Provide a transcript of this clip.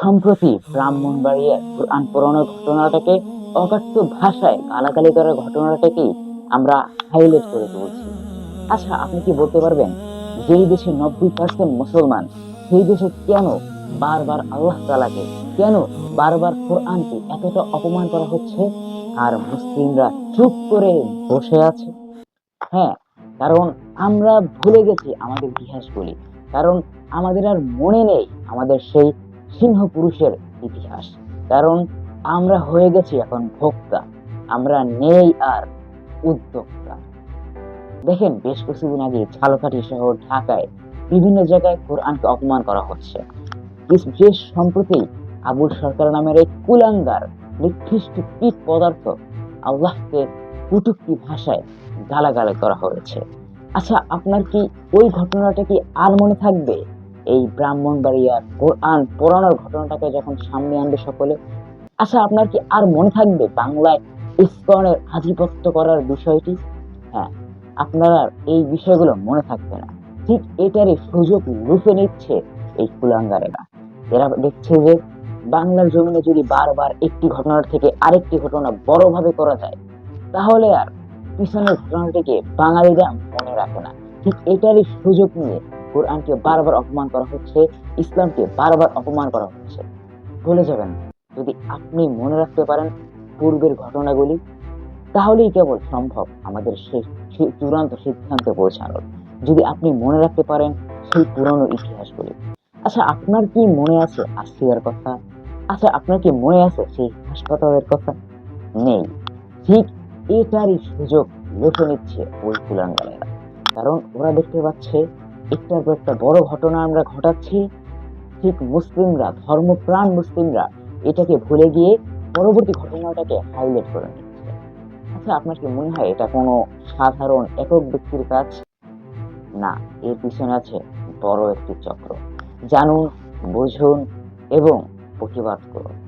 সম্প্রতি ব্রাহ্মণবাড়িয়ার কোরআন পড়ানোর ঘটনাটাকে অকাট্য ভাষায় গালাগালি করার ঘটনাটাকেই আমরা হাইলাইট করে তুলছি। আচ্ছা আপনি কি বলতে পারবেন যেই দেশে নব্বই পার্সেন্ট মুসলমান, সেই দেশে কেন বারবার আল্লাহ তালাকে কেন বারবার কোরআনকে এতটা অপমান করা হচ্ছে? আর মুসলিমরা চুপ করে বসে আছে। হ্যাঁ কারণ আমরা ভুলে গেছি আমাদের ইতিহাসগুলি। কারণ আমাদের আর মনে নেই আমাদের সেই সিংহ পুরুষের ইতিহাস। কারণ আমরা হয়ে গেছি এখন ভোক্তা। আমরা নেই আর উদ্যোক্তা। দেখেন, বেশ কিছুদিন আগে ঝালকাঠি শহর ঢাকায় বিভিন্ন জায়গায় কোরআনকে অপমান করা হচ্ছে। বেশ- সম্প্রতি আবুল সরকার নামের এক কুলাঙ্গার নিকৃষ্ট কীট পদার্থ আল্লাহকে কুটুক্তি ভাষায় গালাগালি করা হয়েছে। আচ্ছা আপনার কি ওই ঘটনাটা কি আর মনে থাকবে? এই ব্রাহ্মণ ব্রাহ্মণবাড়িয়ার কোরআন পড়ানোর ঘটনাটাকে যখন সামনে আনবে সকলে আচ্ছা আপনার কি আর মনে থাকবে বাংলায় ইস্কনের আধিপত্য করার বিষয়টি? হ্যাঁ আপনার এই বিষয়গুলো মনে থাকবে না। ঠিক এটারই সুযোগ লুফে নিচ্ছে এই কুলাঙ্গারেরা। এরা দেখছে যে বাংলার জমিনে যদি বারবার একটি ঘটনার থেকে আরেকটি ঘটনা বড়ভাবে করা যায়, তাহলে আর পিছনের ঘটনাটিকে বাঙালিরা মনে রাখে না। ঠিক এটারই সুযোগ নিয়ে কোরআনকে বারবার অপমান করা হচ্ছে, ইসলামকে বারবার অপমান করা হচ্ছে। ভুলে যাবেন যদি আপনি মনে রাখতে পারেন পূর্বের ঘটনাগুলি, তাহলেই কেবল সম্ভব আমাদের সেই চূড়ান্ত সিদ্ধান্তে পৌঁছানোর। যদি আপনি মনে রাখতে পারেন সেই পুরনো ইতিহাসগুলি। আচ্ছা আপনার কি মনে আছে আসিয়ার কথা? আচ্ছা আপনার কি মনে আছে সেই হাসপাতালের কথা? নেই। ঠিক এটারই সুযোগ লুটে নিচ্ছে ওই কুলাঙ্গালেরা কারণ ওরা দেখতে পাচ্ছে একটার পর একটা বড় ঘটনা আমরা ঘটাচ্ছি। ঠিক মুসলিমরা, ধর্মপ্রাণ মুসলিমরা এটাকে ভুলে গিয়ে পরবর্তী ঘটনাটাকে হাইলাইট করে নিচ্ছে। আচ্ছা আপনার কি মনে হয় এটা কোনো সাধারণ একক ব্যক্তির কাজ? না, এর পিছনে আছে বড় একটি চক্র। জানুন, বুঝুন এবং প্রতিবাদ করুন।